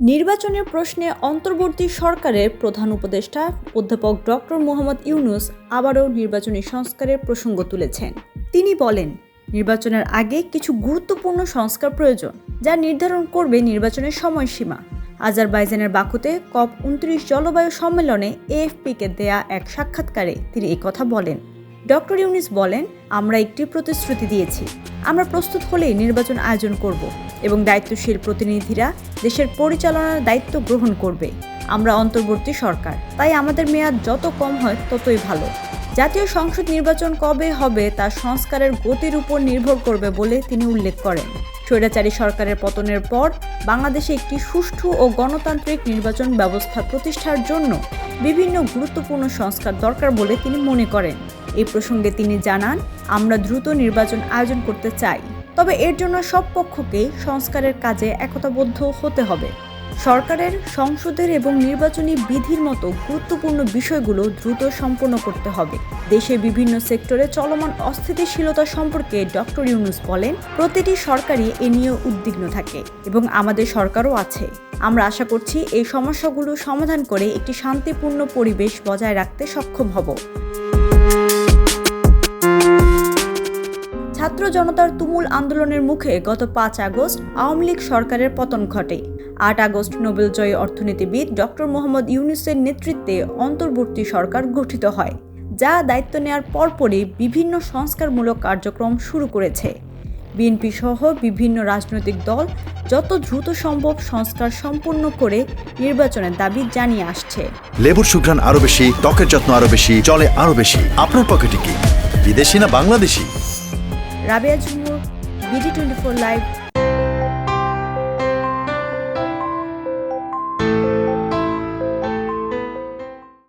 নির্বাচনের প্রশ্নে অন্তর্বর্তী সরকারের প্রধান উপদেষ্টা অধ্যাপক ডক্টর মোহাম্মদ ইউনুস আবারও নির্বাচনী সংস্কারের প্রসঙ্গ তুলেছেন। তিনি বলেন, নির্বাচনের আগে কিছু গুরুত্বপূর্ণ সংস্কার প্রয়োজন যা নির্ধারণ করবে নির্বাচনের সময়সীমা। আজারবাইজানের বাকুতে কপ উনত্রিশ জলবায়ু সম্মেলনে এএফপিকে দেয়া এক সাক্ষাৎকারে তিনি কথা বলেন। ডক্টর ইউনিস বলেন, আমরা একটি প্রতিশ্রুতি দিয়েছি। আমরা প্রস্তুত হলেই নির্বাচন আয়োজন করব এবং দায়িত্বশীল প্রতিনিধিরা দেশের পরিচালনার দায়িত্ব গ্রহণ করবে। আমরা অন্তর্বর্তী সরকার, তাই আমাদের মেয়াদ যত কম হয় ততই ভালো। জাতীয় সংসদ নির্বাচন কবে হবে তা সংস্কারের গতির উপর নির্ভর করবে বলে তিনি উল্লেখ করেন। স্বৈরাচারী সরকারের পতনের পর বাংলাদেশে একটি সুষ্ঠু ও গণতান্ত্রিক নির্বাচন ব্যবস্থা প্রতিষ্ঠার জন্য বিভিন্ন গুরুত্বপূর্ণ সংস্কার দরকার বলে তিনি মনে করেন। এই প্রসঙ্গে তিনি জানান, আমরা দ্রুত নির্বাচন আয়োজন করতে চাই। তবে এর জন্য সব পক্ষকে সংস্কারের কাজে একতাবদ্ধ হতে হবে। সরকারের, সংসদের এবং নির্বাচনী বিধির মতো গুরুত্বপূর্ণ বিষয়গুলো দ্রুত সম্পন্ন করতে হবে। দেশে বিভিন্ন সেক্টরে চলমান অস্থিতিশীলতা সম্পর্কে ডক্টর ইউনুস বলেন, প্রতিটি সরকারই এ নিয়ে উদ্বিগ্ন থাকে এবং আমাদের সরকারও আছে। আমরা আশা করছি এই সমস্যাগুলো সমাধান করে একটি শান্তিপূর্ণ পরিবেশ বজায় রাখতে সক্ষম হব। ছাত্র জনতার তুমুল আন্দোলনের মুখে গত পাঁচ আগস্ট আওয়ামী লীগ সরকারের পতন ঘটে। আট আগস্ট নোবেলজয়ী অর্থনীতিবিদ ডক্টর মোহাম্মদ ইউনুসের নেতৃত্বে অন্তর্বর্তী সরকার গঠিত হয়, যা দায়িত্ব নেয়ার পরপরই বিভিন্ন সংস্কারমূলক কার্যক্রম শুরু করেছে। বিএনপি সহ বিভিন্ন রাজনৈতিক দল যত দ্রুত সম্ভব সংস্কার সম্পন্ন করে নির্বাচনের দাবি জানিয়ে আসছে। লেবুর সুঘ্রাণ আরও বেশি, ত্বকের যত্ন আরও বেশি চলে আরও বেশি। আপনার পকেটে কি বিদেশি না Bangladeshi? Rabeya Jhumur BD twenty four live